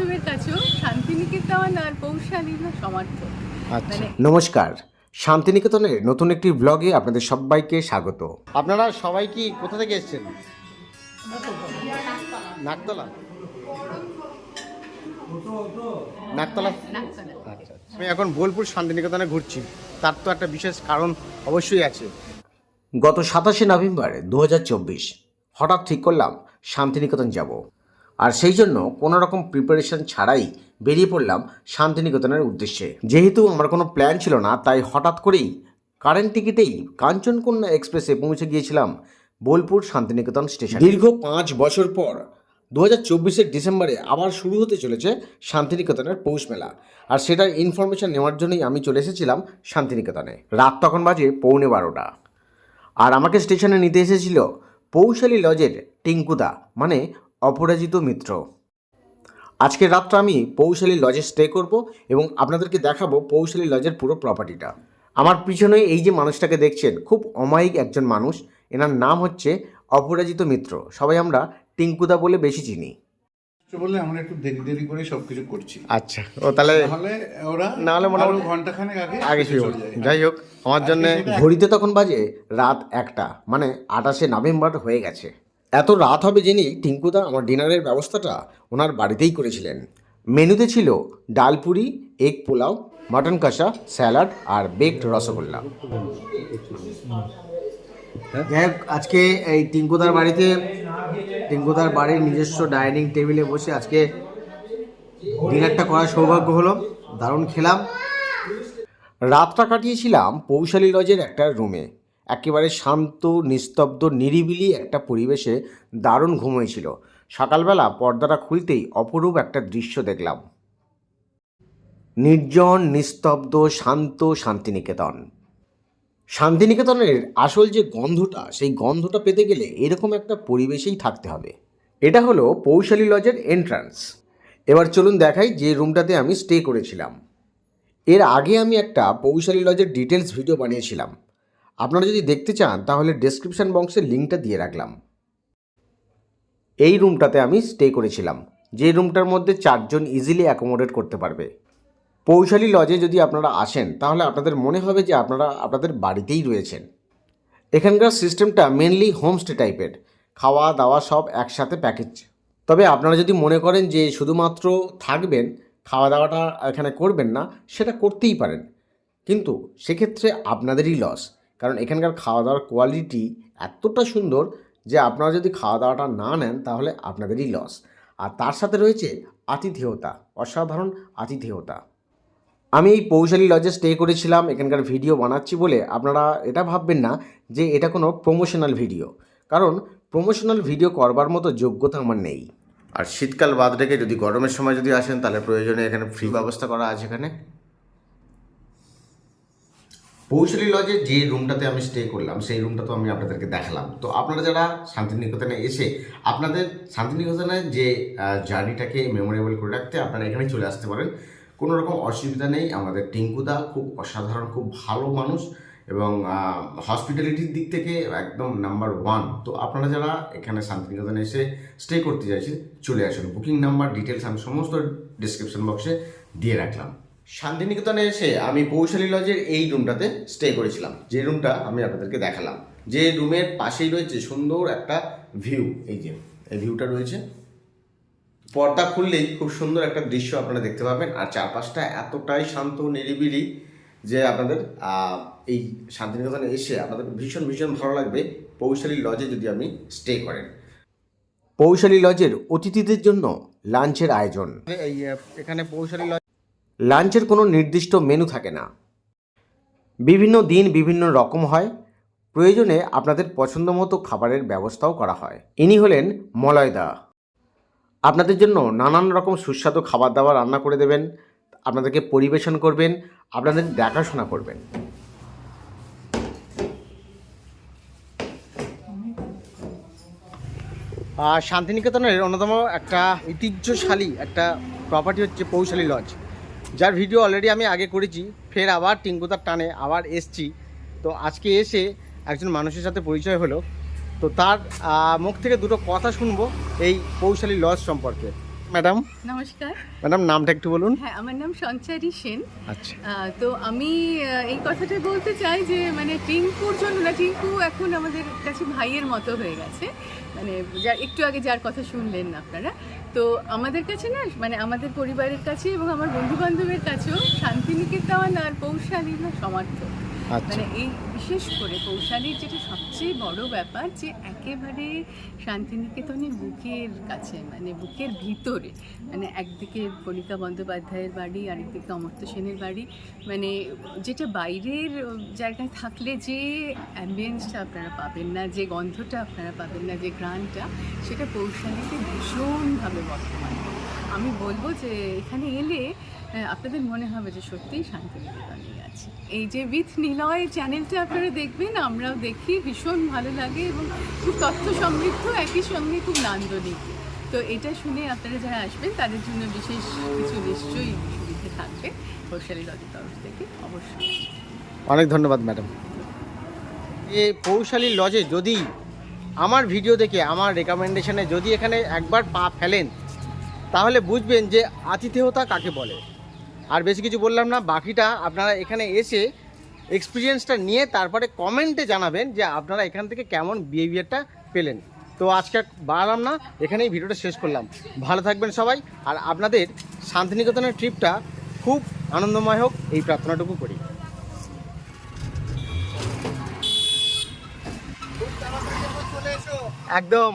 বান্ধবের কাছেও শান্তিনিকেতন আর সমার্থক। আচ্ছা। মানে- নমস্কার। শান্তিনিকেতনের নতুন একটি ব্লগে আপনাদের সবাইকে স্বাগত। আপনারা সবাই কি কোথা থেকে এসেছেন? নাকতলা নাকতলা নাকতলা। আচ্ছা। আমি এখন বোলপুর শান্তিনিকেতনে ঘুরছি। তার তো একটা বিশেষ কারণ অবশ্যই আছে। গত সাতাশে নভেম্বর দু হাজার চব্বিশ হঠাৎ ঠিক করলাম শান্তিনিকেতন যাব। আর সেই জন্য কোনো রকম প্রিপারেশন ছাড়াই বেরিয়ে পড়লাম শান্তিনিকেতনের উদ্দেশ্যে। যেহেতু আমার কোনো প্ল্যান ছিল না, তাই হঠাৎ করেই কারেন্ট টিকিটেই কাঞ্চনকন্যা এক্সপ্রেসে পৌঁছে গিয়েছিলাম বোলপুর শান্তিনিকেতন স্টেশন দীর্ঘ পাঁচ বছর পর দু হাজার চব্বিশের ডিসেম্বরে আবার শুরু হতে চলেছে শান্তিনিকেতনের পৌষ মেলা। আর সেটার ইনফরমেশন নেওয়ার জন্যই আমি চলে এসেছিলাম শান্তিনিকেতনে। রাত তখন বাজে পৌনে বারোটা। আর আমাকে স্টেশনে নিতে এসেছিল পৌশালী লজের টিঙ্কুদা মানে অপরাজিত মিত্র। আজকের রাতটা আমি পৌশালী লজে স্টে করব এবং আপনাদেরকে দেখাবো পৌশালী লজের পুরো প্রপার্টিটা আমার পিছনে এই যে মানুষটাকে দেখছেন খুব অমায়িক একজন মানুষ। এনার নাম হচ্ছে অপরাজিত মিত্র। সবাই আমরা টিঙ্কুদা বলে বেশি চিনি। তো বলে আমরা একটু দেরি দেরি করে সবকিছু করছি। আচ্ছা ও তাহলে ওরা নাহলে মোটামুটি- আরও ঘন্টাখানেক আগে আগে শুরু যাই হোক আমার জন্য ঘড়িতে তখন বাজে রাত একটা মানে আঠাশে নভেম্বর হয়ে গেছে। এত রাত হবে জেনেই টিঙ্কুদা আমার ডিনারের ব্যবস্থাটা ওনার বাড়িতেই করেছিলেন। মেনুতে ছিল ডাল পুরি এগ পোলাও মাটন কষা স্যালাড আর বেকড রসগোল্লা। যাই হোক আজকে এই টিঙ্কুদার বাড়িতে টিঙ্কুদার বাড়ির নিজস্ব ডাইনিং টেবিলে বসে আজকে ডিনারটা করার সৌভাগ্য হলো দারুণ খেলাম। রাতটা কাটিয়েছিলাম পৌশালী লজের একটা রুমে। একেবারে শান্ত, নিস্তব্ধ, নিরিবিলি একটা পরিবেশে দারুণ ঘুম হয়েছিল। সকালবেলা পর্দাটা খুলতেই অপরূপ একটা দৃশ্য দেখলাম। নির্জন, নিস্তব্ধ, শান্ত শান্তিনিকেতন। শান্তিনিকেতনের আসল যে গন্ধটা, সেই গন্ধটা পেতে গেলে এরকম একটা পরিবেশেই থাকতে হবে। এটা হলো পৌশালী লজের এন্ট্রান্স এবার চলুন দেখাই যে রুমটাতে আমি স্টে করেছিলাম। এর আগে আমি একটা পৌশালী লজের ডিটেলস ভিডিও বানিয়েছিলাম। আপনারা যদি দেখতে চান, তাহলে ডেসক্রিপশন বক্সে লিঙ্কটা দিয়ে রাখলাম। এই রুমটাতে আমি স্টে করেছিলাম, যে রুমটার মধ্যে চারজন ইজিলি অ্যাকোমোডেট করতে পারবে। পৌশালী লজে যদি আপনারা আসেন, তাহলে আপনাদের মনে হবে যে আপনারা, আপনাদের বাড়িতেই রয়েছেন। এখানকার সিস্টেমটা মেনলি হোমস্টে টাইপের খাওয়া, দাওয়া সব একসাথে প্যাকেজ তবে আপনারা যদি মনে করেন যে শুধুমাত্র থাকবেন, খাওয়া দাওয়াটা এখানে করবেন না, সেটা করতেই পারেন। কিন্তু সেক্ষেত্রে আপনাদেরই লস কারণ এখানকার খাওয়া দাওয়ার কোয়ালিটি এতটা সুন্দর যে আপনারা যদি খাওয়া দাওয়াটা না নেন, তাহলে আপনাদেরই লস আর তার সাথে রয়েছে আতিথেয়তা, অসাধারণ আতিথেয়তা। আমি এই পৌশালী লজে স্টে করেছিলাম, এখানকার ভিডিও বানাচ্ছি বলে আপনারা এটা ভাববেন না যে এটা কোনো প্রমোশনাল ভিডিও কারণ প্রমোশনাল ভিডিও করবার মতো যোগ্যতা আমার নেই। আর শীতকাল বাদ রেখে যদি গরমের সময় যদি আসেন, তাহলে প্রয়োজনে এখানে ফ্রি ব্যবস্থা করা আছে এখানে। পৌশালী লজে যে রুমটাতে আমি স্টে করলাম, সেই রুমটা তো আমি আপনাদেরকে দেখালাম। তো আপনারা যারা শান্তিনিকেতনে এসে আপনাদের শান্তিনিকেতনে যে জার্নিটাকে মেমোরেবল করে রাখতে আপনারা এখানে চলে আসতে পারেন। কোনো রকম অসুবিধা নেই, আমাদের টিঙ্কুদা খুব অসাধারণ, খুব ভালো মানুষ এবং হসপিটালিটির দিক থেকে একদম নাম্বার ওয়ান তো আপনারা যারা এখানে শান্তিনিকেতনে এসে স্টে করতে চাইছেন, চলে আসুন। বুকিং নাম্বার ডিটেলস আমি সমস্ত ডিসক্রিপশন বক্সে দিয়ে রাখলাম। শান্তিনিকেতনে এসে আমি পৌশালী লজের এই রুমটাতে স্টে করেছিলাম। যে রুমটা আমি আপনাদেরকে দেখালাম। যে রুমের পাশেই রয়েছে সুন্দর একটা ভিউ এই যে, এই ভিউটা রয়েছে। পর্দা খুললেই খুব সুন্দর একটা দৃশ্য আপনারা দেখতে পাবেন। আর চারপাশটা এতটাই শান্ত, নিরিবিলি যে আপনাদের এই শান্তিনিকেতনে এসে আপনাদের ভীষণ ভীষণ ভালো লাগবে পৌশালী লজে যদি আপনি স্টে করেন। পৌশালী লজের অতিথিদের জন্য লাঞ্চের আয়োজন। এই এখানে পৌশালী লজ লাঞ্চের কোনো নির্দিষ্ট মেনু থাকে না। বিভিন্ন দিন বিভিন্ন রকম হয়। প্রয়োজনে আপনাদের পছন্দ মতো খাবারের ব্যবস্থাও করা হয়। ইনি হলেন মলয়দা। আপনাদের জন্য নানান রকম সুস্বাদু খাবার দাবার রান্না করে দেবেন। আপনাদেরকে পরিবেশন করবেন। আপনাদের দেখাশোনা করবেন। শান্তিনিকেতনের অন্যতম একটা ঐতিহ্যশালী একটা প্রপার্টি হচ্ছে পৌশালী লজ যার ভিডিও অলরেডি আমি আগে করেছি ফের আবার টিঙ্কুতার টানে আবার এসছি। তো আজকে এসে একজন মানুষের সাথে পরিচয় হলো। তো তার মুখ থেকে দুটো কথা শুনব এই পৌশালী লজ সম্পর্কে। ম্যাডাম? নমস্কার। ম্যাডাম নামটা একটু বলুন। হ্যাঁ আমার নাম সঞ্চারী সেন। আচ্ছা। তো আমি এই কথাটা বলতে চাই যে মানে টিঙ্কুর জন্য না টিঙ্কু এখন আমাদের কাছে ভাইয়ের মতো হয়ে গেছে। মানে যার একটু আগে যার কথা শুনলেন না আপনারা। তো আমাদের কাছে না মানে আমাদের পরিবারের কাছে এবং আমার বন্ধু বান্ধবের কাছেও শান্তিনিকেতন আর পৌষালী না মানে এই বিশেষ করে কৌশালীর যেটা সবচেয়ে বড় ব্যাপার যে একেবারে শান্তিনিকেতনের বুকের কাছে মানে বুকের ভিতরে মানে একদিকে কণিকা বন্দ্যোপাধ্যায়ের বাড়ি, আরেকদিকে অমর্ত্য সেনের বাড়ি মানে যেটা বাইরের জায়গায় থাকলে যে অ্যাম্বিয়েন্সটা আপনারা পাবেন না, যে গন্ধটা আপনারা পাবেন না, যে গ্রানটা সেটা কৌশালীতে ভীষণভাবে বর্তমান আমি বলব যে এখানে এলে আপনাদের মনে হবে যে সত্যিই শান্তিনিকেতনই আছে। এই যে উইথ নিলয় চ্যানেলটা আপনারা দেখবেন আমরাও দেখি ভীষণ ভালো লাগে এবং খুব তথ্য সমৃদ্ধ একই সঙ্গে খুব নান্দনিক। তো এটা শুনে আপনারা যারা আসবেন তাদের জন্য বিশেষ কিছু নিশ্চয়ই সুবিধে থাকবে। বৈশালী দলের তরফ থেকে অবশ্যই। অনেক ধন্যবাদ ম্যাডাম। এ পৌশালী লজে যদি আমার ভিডিও দেখে আমার রেকমেন্ডেশনে যদি এখানে একবার পা ফেলেন তাহলে বুঝবেন যে আতিথেয়তা কাকে বলে। আর বেশি কিছু বললাম না, বাকিটা আপনারা এখানে এসে এক্সপিরিয়েন্সটা নিয়ে তারপরে কমেন্টে জানাবেন যে আপনারা এখান থেকে কেমন বিহেভিয়ারটা পেলেন। তো আজকে বাড়ালাম না, এখানেই ভিডিওটা শেষ করলাম। ভালো থাকবেন সবাই, আর আপনাদের শান্তিনিকেতনের ট্রিপটা খুব আনন্দময় হোক, এই প্রার্থনাটুকু করি। একদম।